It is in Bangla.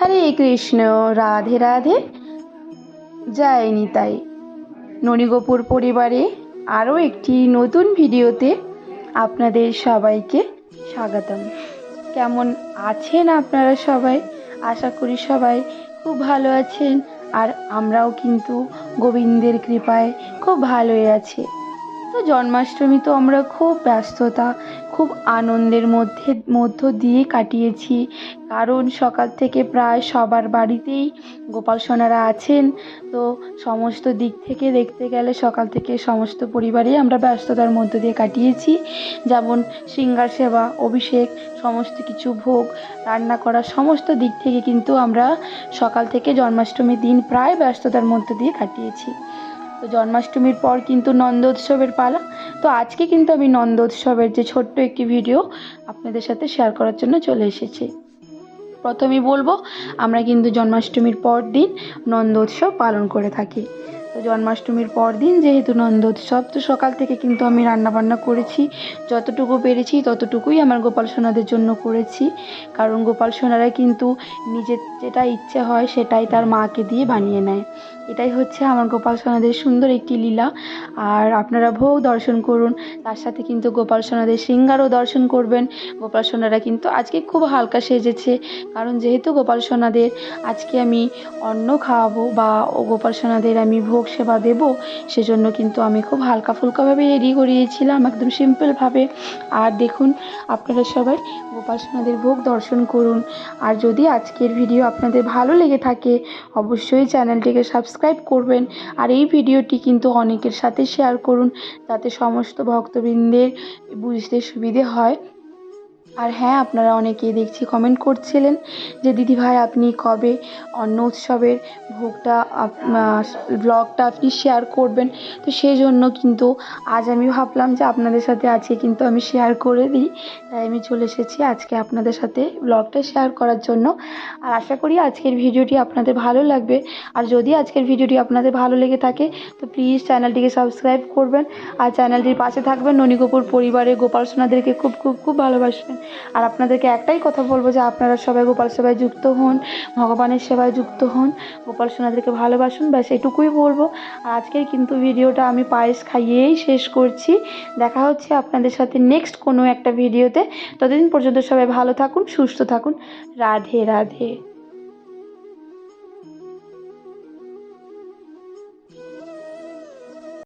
হরে কৃষ্ণ, রাধে রাধে। জয় নিতাই। ননীগোপুর পরিবারে আরও একটি নতুন ভিডিওতে আপনাদের সবাইকে স্বাগতম। কেমন আছেন আপনারা সবাই? আশা করি সবাই খুব ভালো আছেন। আর আমরাও কিন্তু গোবিন্দের কৃপায় খুব ভালোই আছি। তো জন্মাষ্টমী তো আমরা খুব ব্যস্ততা, খুব আনন্দের মধ্যে, মধ্য দিয়ে কাটিয়েছি। কারণ সকাল থেকে প্রায় সবার বাড়িতেই গোপাল সোনারা আছেন। তো সমস্ত দিক থেকে দেখতে গেলে সকাল থেকে সমস্ত পরিবারেই আমরা ব্যস্ততার মধ্য দিয়ে কাটিয়েছি। যেমন শৃঙ্গার সেবা, অভিষেক, সমস্ত কিছু ভোগ, রান্না করা সমস্ত দিক থেকে কিন্তু আমরা সকাল থেকে জন্মাষ্টমীর দিন প্রায় ব্যস্ততার মধ্য দিয়ে কাটিয়েছি। তো জন্মাষ্টমীর পর কিন্তু নন্দোৎসবের পালা। তো আজকে কিন্তু আমি নন্দোৎসবের যে ছোট্ট একটি ভিডিও আপনাদের সাথে শেয়ার করার জন্য চলে এসেছি। প্রথমেই বলব, আমরা কিন্তু জন্মাষ্টমীর পর দিন নন্দোৎসব পালন করে থাকি। তো জন্মাষ্টমীর পর দিন যেহেতু নন্দোৎসব, তো সকাল থেকে কিন্তু আমি রান্না বান্না করেছি। যতটুকু পেরেছি ততটুকুই আমার গোপাল সোনাদের জন্য করেছি। কারণ গোপাল সোনারা কিন্তু নিজের যেটা ইচ্ছে হয় সেটাই তার মাকে দিয়ে বানিয়ে নেয়। এটাই হচ্ছে আমার গোপাল সোনাদের সুন্দর একটি লীলা। আর আপনারা ভোগ দর্শন করুন, তার সাথে কিন্তু গোপাল সোনাদের শৃঙ্গারও দর্শন করবেন। গোপাল সোনারা কিন্তু আজকে খুব হালকা সেজেছে, কারণ যেহেতু গোপাল সোনাদের আজকে আমি অন্ন খাওয়াবো বা ও গোপাল সোনাদের আমি ভোগ সেবা দেবো, সেজন্য কিন্তু আমি খুব হালকা ফুলকাভাবে রেডি করিয়েছিলাম, একদম সিম্পলভাবে। আর দেখুন, আপনারা সবাই গোপাল সোনাদের ভোগ দর্শন করুন। আর যদি আজকের ভিডিও আপনাদের ভালো লেগে থাকে, অবশ্যই চ্যানেলটিকে সাবস্ক্রাইব করবেন আর এই ভিডিওটি কিন্তু অনেকের সাথে শেয়ার করুন, যাতে সমস্ত ভক্তবৃন্দের বুঝতে সুবিধে হয়। আর হ্যাঁ আপনারা অনেকেই দেখছি কমেন্ট করছিলেন যে দিদিভাই আপনি কবে অন্য উৎসবের ভোগটা ব্লগটা আপনি শেয়ার করবেন? তো সেই জন্য কিন্তু আজ আমি ভাবলাম যে, আপনাদের সাথে আজকে কিন্তু আমি শেয়ার করে দিই। তাই আমি চলে এসেছি আজকে আপনাদের সাথে ব্লগটা শেয়ার করার জন্য। আর আশা করি আজকের ভিডিওটি আপনাদের ভালো লাগবে। আর যদি আজকের ভিডিওটি আপনাদের ভালো লেগে থাকে, তো প্লিজ চ্যানেলটিকে সাবস্ক্রাইব করবেন। আর চ্যানেলটির পাশে থাকবেন ননীকপুর পরিবারের গোপাল সোনাদেরকে খুব খুব খুব ভালোবাসবেন। আর আপনাদেরকে একটাই কথা বলব যে আপনারা সবাই গোপাল সেবায় যুক্ত হন, ভগবানের সেবায় যুক্ত হন, গোপাল সোনাদেরকে ভালোবাসুন, ব্যাস এটুকুই বলব। আর আজকের কিন্তু ভিডিওটা আমি পায়েস খাইয়েই শেষ করছি। দেখা হচ্ছে আপনাদের সাথে নেক্সট কোনো একটা ভিডিওতে। ততদিন পর্যন্ত সবাই ভালো থাকুন, সুস্থ থাকুন। রাধে রাধে।